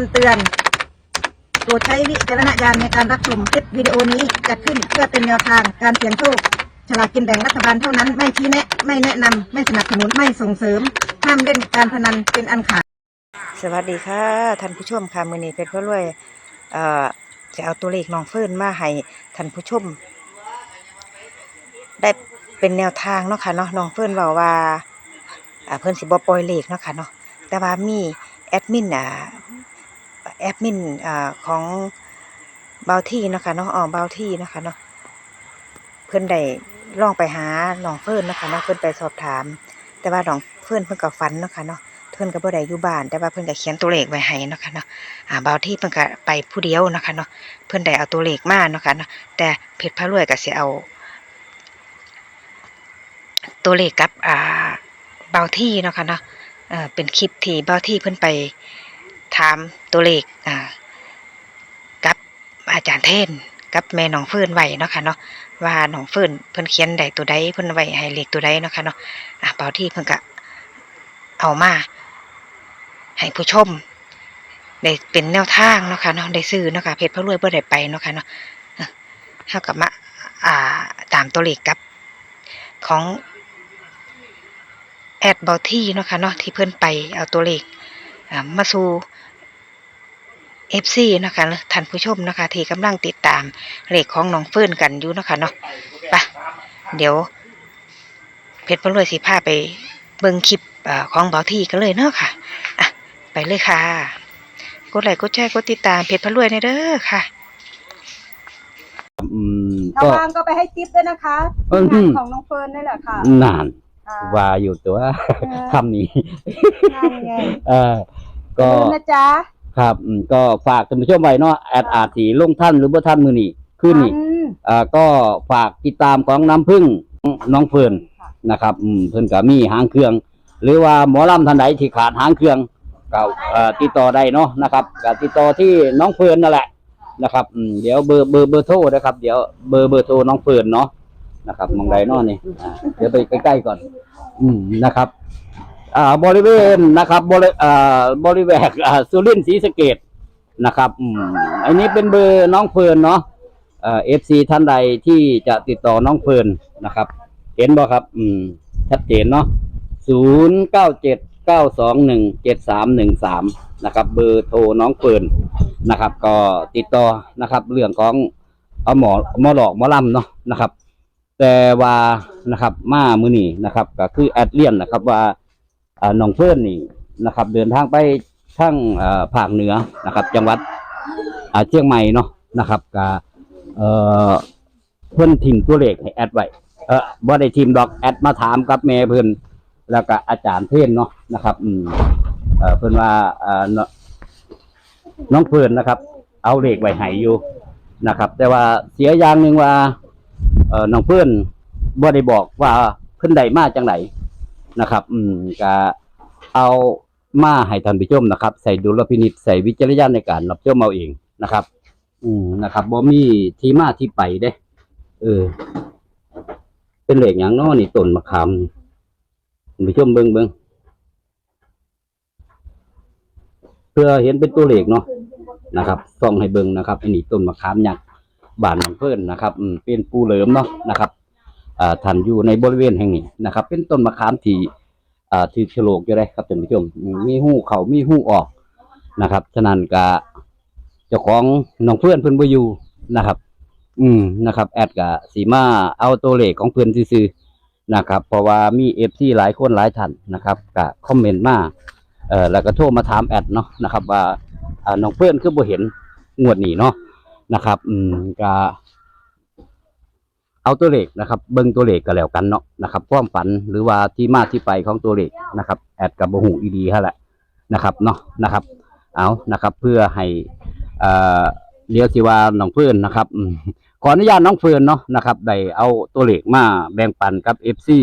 ำเตือน โปรดใช้วิจารณญาณในการรับชมคลิปวิดีโอนี้จัดขึ้นเพื่อเป็นแนวทางการเสี่ยงโชค ฉลากกินแบ่งรัฐบาลเท่านั้น ไม่ชี้แนะ ไม่แนะนำ ไม่สนับสนุน ไม่ส่งเสริม ห้ามเล่นการพนันเป็นอันขาด สวัสดีค่ะท่านผู้ชมค่ะมือนี้เพชรพ่อรวยเอ่อจะเอาตัวเลขน้องเฟิร์นมาให้ท่านผู้ชม ได้เป็นแนวทางเนาะค่ะเนาะน้องเฟิร์นบอกว่าอ่าเพิ่นสิบ่ปล่อยเลขเนาะค่ะเนาะแต่ว่ามีแอดมินอ่า แอดมินอ่าของเบาที่นะคะเนาะอ๋อเบาที่นะคะเนาะเพิ่อนได้ลองไปหาน้องเฟิร์นนะคะเนาะเพิ่อนไปสอบถาม แต่ว่าน้องเฟิร์นเพิ่นก็ฝันนะคะเนาะเพิ่อนก็บ่ได้อยู่บ้านแต่ว่าเพิ่อนก็เขียนตัวเลขไว้ให้นะคะเนาะอ่าเบาที่เพิ่นก็ไปผู้เดียวนะคะเนาะเพิ่อนได้เอาตัวเลขมาเนาะคะเนาะแต่เพชรพระรวยก็เสิเอา ตัวเลขกับอ่าเบาที่นะคะเนาะเออเป็นคลิปที่เบาที่เพิ่อนไป ถามตัวเลขอ่ากับอาจารย์เทนกับแม่น้องฟิร์นไว้เนาะค่ะเนาะว่าน้องฟิร์นเพิ่นเขียนได้ตัวใดเพิ่นไว้ให้เลขตัวใดเนาะค่ะเนาะอ่าเบาที่เพิ่นก็เอามาให้ผู้ชมได้เป็นแนวทางเนาะค่ะเนาะได้ซื้อเนาะค่ะเพจพระรวยบ่ได้ไปเนาะค่ะเนาะเอ้อเฮากับมาอ่าตามตัวเลขกับของแอดเบาที่เนาะค่ะเนาะที่เพิ่นไปเอาตัวเลข อ่ามาสู่ FC เนาะคะท่านผู้ชมเนาะคะที่กำลังติดตามเลขของน้องเฟิร์นกันอยู่เนาะคะเนาะไปเดี๋ยว เพชรพลรวยสิพาไปเบิ่งคลิปอ่าของเบาที่กันเลยเนาะค่ะอะ ไปเลยค่ะ กดไลค์กดแชร์กดติดตามเพจพลรวยในเด้อค่ะอืมถ้าก็ว่างก็ไปให้ทิปด้วยนะคะอืม งานของน้องเฟิร์นนี่แหละค่ะนานอ่าว่าอยู่ตัวอคำนี้นั่นไง เออ ก็อย่าลืมนะจ๊ะครับอืมก็ฝากท่านผู้ชมไว้เนาะแอดอาจสีลงท่านหรือบ่ท่านมือนี่ขึ้นนี่อืมอ่าก็ฝากติดตามของน้ำพึ่งน้องเฟิร์นค่ะนะครับอืมเพิ่นก็มีหางเครื่อง หรือว่าหมอลำท่านใดที่ขาดหางเครื่องก็เอ่อติดต่อได้เนาะนะครับก็ติดต่อที่น้องเฟิร์นนั่นแหละนะครับอืมเดี๋ยวเบอร์เบอร์เบอร์โทรนะครับ เดี๋ยวเบอร์เบอร์โทรน้องเฟิร์นเนาะนะครับมองใดเนาะนี่อ่าเดี๋ยวไปใกล้ๆก่อน อืมนะครับ อ่าบริเวณนะครับบริอ่าบริเวณอ่าสุรินทร์ศรีสะเกดนะครับอืมอันนี้เป็นเบอร์น้องเฟิร์นเนาะเอ่อฟซีท่านใดที่จะติดต่อน้องเฟิร์นนะครับ เห็นบ่ครับ อืมชัดเจนเนาะศูนย์เก้าเจ็ดเก้าสองหนึ่งเจ็ดสามหนึ่งสามนะครับ เบอร์โทรน้องเฟิร์นนะครับ ก็ติดต่อนะครับ เรื่องของเอาหมอหมอหลอกหมอลำเนาะนะครับ แต่ว่านะครับ มามือนี่นะครับ ก็คือแอดเลียนนะครับว่า น้องเฟิร์นนี่นะครับ เดินทางไปทั้งอ่าภาคเหนือนะครับ จังหวัดเชียงใหม่เนาะนะครับก็เอ่อเพิ่นทิ้งตัวเลขให้แอดไว้เออบ่ได้ทีมดอกแอดมาถามกับแม่เพิ่อนแล้วก็อาจารย์เทนเนาะนะครับ อืมเพิ่อนว่าน้องเพิ่อนนะครับ เอาเลขไว้ให้อยู่นะครับ แต่ว่าเสียอย่างหนึ่งว่าน้องเพิ่อนบ่ได้บอกว่าเพิ่นได้มาจังไดน นะครับ อืมก็เอามาให้ท่านผู้ชมนะครับ ใส่ดุลพินิจใส่วิจารณญาณในการรับชมเอาเองนะครับ อืมนะครับบ่มีที่มาที่ไปเด้ เออ เป็นเหล็กอย่างน้อนี่ต้นมะขามนี่คุณผู้ชมเบิ่งเบิ่งเพื่อเห็นเป็นตัวเหล็กเนาะนะครับส่องให้เบิ่งนะครับอันนี้ต้นมะขามยักษ์บานของเพิ่อนนะครับ อืมเป็นปูเหลิมเนาะนะครับ ท่านอยู่ในบริเวณแห่งนี้นะครับ เป็นต้นมะขามที่อ่าที่ฉลกอยู่ได้ครับท่านผู้ชมมีหูเขามีหูออกนะครับฉะนั้นก็เจ้าของน้องเพื่อนเพิ่นบอยู่นะครับ อืมนะครับ แอดกะสีมาเอาตัวเลขของเพื่อนซื่อนะครับ เพราะว่ามีเอฟซีหลายคนหลายท่านนะครับกะคอมเมนต์มาเอ่อแล้วก็โทรมาถามแอดเนาะนะครับ ว่าอ่าน้องเพื่อนคือบ่เห็นงวดนี้เนาะนะครับ อืมกะ เอาตัวเลขนะครับ เบิ่งตัวเลขก็แล้วกันเนาะนะครับความฝันหรือว่าที่มาที่ไปของตัวเลขนะครับ แอดกับบ่ฮู้อีดีฮะแหละนะครับเนาะนะครับ เอานะครับ เพื่อให้เอ่อเรียกสิว่าน้องเพื่อนนะครับขออนุญาตน้องเฟิร์นเนาะนะครับได้เอาตัวเลขมาแบ่งปันกับเอฟซี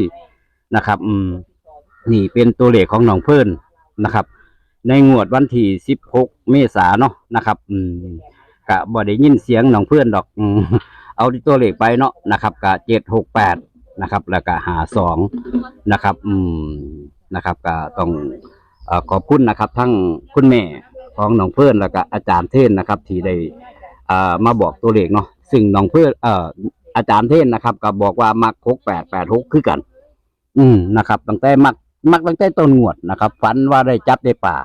นะครับอืมนี่เป็นตัวเลขของน้องเฟิร์นนะครับ ในงวดวันที่สิบหกเมษาเนาะนะครับ อืมกะบ่ได้ยินเสียงน้องเพื่อนดอกอืม เอาตัวเลขไปเนาะนะครับกะเจ็ดหกแปดนะครับ แล้วก็หาสองนะครับ อืมนะครับก็ต้องอขอบคุณนะครับ ทั้งคุณแม่ของน้องเพื่อนแล้วก็อาจารย์เทนนะครับ ที่ได้อ่ามาบอกตัวเลขเนาะซึ่งน้องเพื่อนเอ่ออาจารย์เทนนะครับ ก็บอกว่ามักหกแปดแปดหกคือกัน อืมนะครับตั้งแต่มักมักตั้งแต่ต้นงวดนะครับฝันว่าได้จับได้ป่า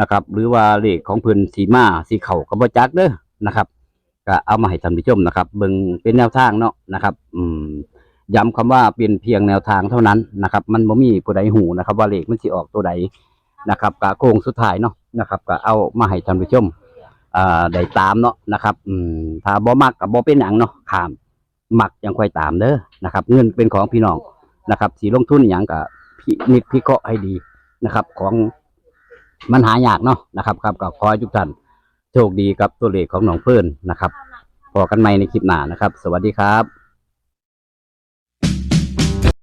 นะครับ หรือว่าเลขของเพิ่นสีมาสีเข่าก็บ่จักเด้อนะครับ ก็เอามาให้ท่านผู้ชมนะครับเบิ่งเป็นแนวทางเนาะนะครับ อืมย้ำคำว่าเป็นเพียงแนวทางเท่านั้นนะครับ มันบ่มีผู้ใดหูนะครับ ว่าเลขมันสิออกตัวใดนะครับกะโค้งสุดท้ายเนาะนะครับก็เอามาให้ท่านผู้ชมอ่าได้ตามเนาะนะครับ อืมถ้าบ่มักก็บ่เป็นหยังเนาะขามมักยังค่อยตามเด้อนะครับ เงินเป็นของพี่น้องนะครับสิลงทุนหยังก็พินิจพิเคราะห์ให้ดีนะครับ ของมันหายากเนาะนะครับครับก็ขอให้ทุกท่าน โชคดีกับตัวเลขของหนองเพิ่นนะครับพอกันใหม่ในคลิปหน้านะครับ สวัสดีครับ